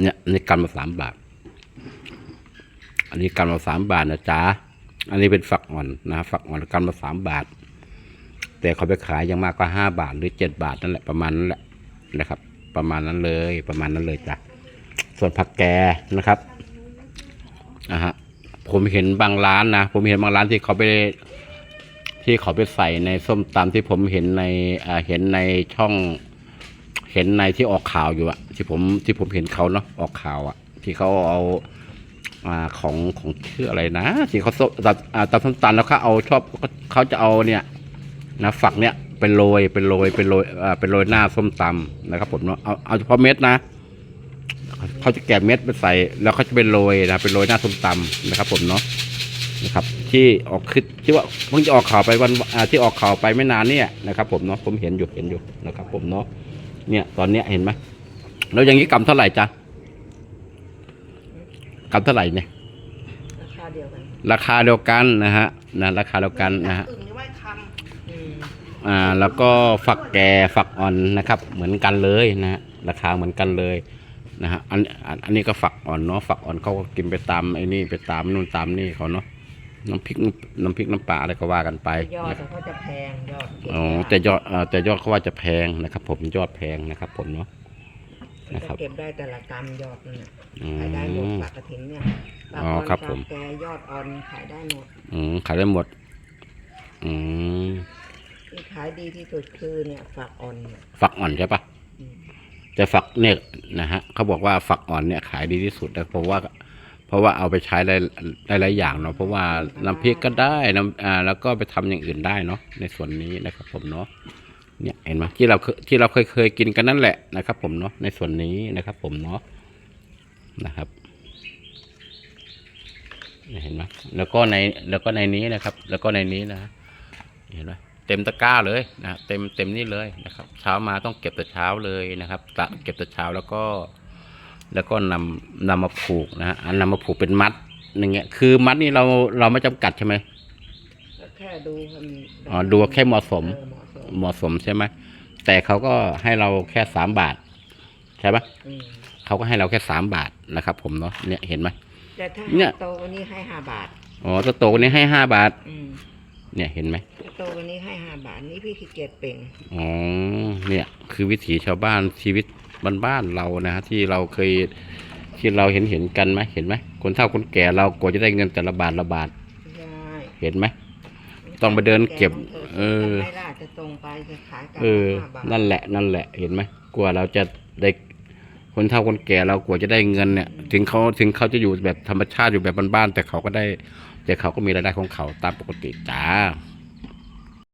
เนี่ยอันนี้กำมาสามบาท อันนี้กำมาสามบาทนะจ๊ะอันนี้เป็นฝักอ่อนนะฝักอ่อนกำมาสามบาท แต่เขาไปขายยังมากก็ห้าบาทหรือเจ็ดบาทนั่นแหละประมาณนั้นแหละนะครับ ประมาณนั้นเลยประมาณนั้นเลยจ้ะส่วนผักแกนะครับนะฮะผมเห็นบางร้านนะผมเห็นบางร้านที่เขาไปที่เขาไปใส่ในส้มตำที่ผมเห็นในอ่าเห็นในช่อง เห็นในที่ออกข่าวอยู่อะที่ผมที่ผมเห็นเขาเนาะออกข่าวอะที่เขาเอาอาของของชื่ออะไรนะที่เขาส้มตัดตำส้มตำแล้วเขาเอาชอบเขาจะเอาเนี่ยนะฝักเนี่ยเป็นโรยเป็นโรยเป็นโรยอ่าเป็นโรยหน้าส้มตำนะครับ ผมเนาะเอาเอาเฉพาะเม็ดนะเขาจะแกะเม็ดไปใส่ แล้วเขาจะเป็นโรยนะเป็นโรยหน้าส้มตำนะครับ ผมเนาะนะครับ ที่ออกคือที่ว่าเพิ่งจะออกข่าวไปวันที่ออกข่าวไปไม่นานเนี่ยนะครับ ผมเนาะผมเห็นอยู่เห็นอยู่นะครับ ผมเนาะ เนี่ยตอนเนี้ยเห็นไหมแล้วอย่างนี้กำเท่าไหร่จ๊ะกำเท่าไหร่เนี่ย ราคาเดียวกันราคาเดียวกันนะฮะนะราคาเดียวกันนะฮะ อึ่งหรือว่าคอืมอ่าแล้วก็ฝักแก่ฝักอ่อนนะครับ เหมือนกันเลยนะฮะราคาเหมือนกันเลยนะฮะอันอันอันนี้ก็ฝักอ่อนเนาะฝักอ่อนเขาก็กินไปตามไอ้นี่ไปตามนู่นตามนี่เขาเนาะ น้ำพริกน้ำพริกน้ำปลาอะไรก็ว่ากันไปยอดนะครับเขาจะแพงยอดเก็บอ๋อได้แต่ยอดเอ่อแต่ยอดเขาว่าจะแพงนะครับ ผมยอดแพงนะครับ ผมเนาะนะครับจะเก็บได้แต่ละกรัมยอดนั่นน่ะอืขายได้หมดมปากกระถินเนี่ยปากอ๋ออ่อนครับปากผมแกยอดอ่อนขายได้หมดอืมขายได้หมดอืมที่ขายดีที่สุดคือเนี่ยฝักอ่อนเนี่ยฝักอ่อนใช่ปะอืมแต่ฝักเนี่ยนะฮะเขาบอกว่าฝักอ่อนเนี่ยขายดีที่สุดนะเพราะว่า เพราะว่าเอาไปใช้ได้ได้หลายอย่างเนาะเพราะว่าน้ำพริกก็ได้น้ำอ่าแล้วก็ไปทำอย่างอื่นได้เนาะในส่วนนี้นะครับผมเนาะเนี่ยเห็นไหมที่เราเคยที่เราเคยเคยกินกันนั่นแหละนะครับ ผมเนาะในส่วนนี้นะครับ ผมเนาะนะครับเห็นไหมแล้วก็ในแล้วก็ในนี้นะครับ แล้วก็ในนี้นะเห็นไหมเต็มตะกร้าเลยนะเต็มเต็มนี่เลยนะครับ เช้ามาต้องเก็บแต่เช้าเลยนะครับตะเก็บแต่เช้าแล้วก็ แล้วก็นำนำมาผูกนะฮะอันนำมาผูกเป็นมัดอย่างเงี้ยคือมัดนี่เราเราไม่จำกัดใช่ไหมก็แค่ดูให้มันอ๋อดูแค่เหมาะสมเออเหมาะสมเหมาะสมใช่ไหมแต่เขาก็ให้เราแค่สามบาท ใช่ไหมอืมเขาก็ให้เราแค่สามบาทนะครับ ผมเนาะเนี่ยเห็นไหมแต่ถ้าเนี่ยโตกวันนี้ให้ห้าบาทอ๋อตัวโตกว่านี้ให้ห้าบาทอืมเนี่ยเห็นไหมถ้าโตกวันนี้ให้ห้าบาทนี่พี่ขี้เกียจเป่งอ๋อเนี่ย คือวิถีชาวบ้านชีวิต บ้านๆเรานะฮะที่เราเคยที่เราเห็นเห็นกันไหมเห็นไหมคนเฒ่าคนแก่เรากว่าจะได้เงินแต่ละบาทละบาทใช่เห็นไหมต้องไปเดินเก็บ เออทำไมล่ะจะตรงไปจะขายกันเออห้าบาทนั่นแหละ นั่นแหละ เห็นไหมกว่าเราจะได้คนเฒ่าคนแก่เรากว่าจะได้เงินเนี่ย ถึงเขาถึงเขาจะอยู่แบบธรรมชาติอยู่แบบบ้านๆแต่เขาก็ได้ แต่เขาก็มีรายได้ของเขาตามปกติจ้า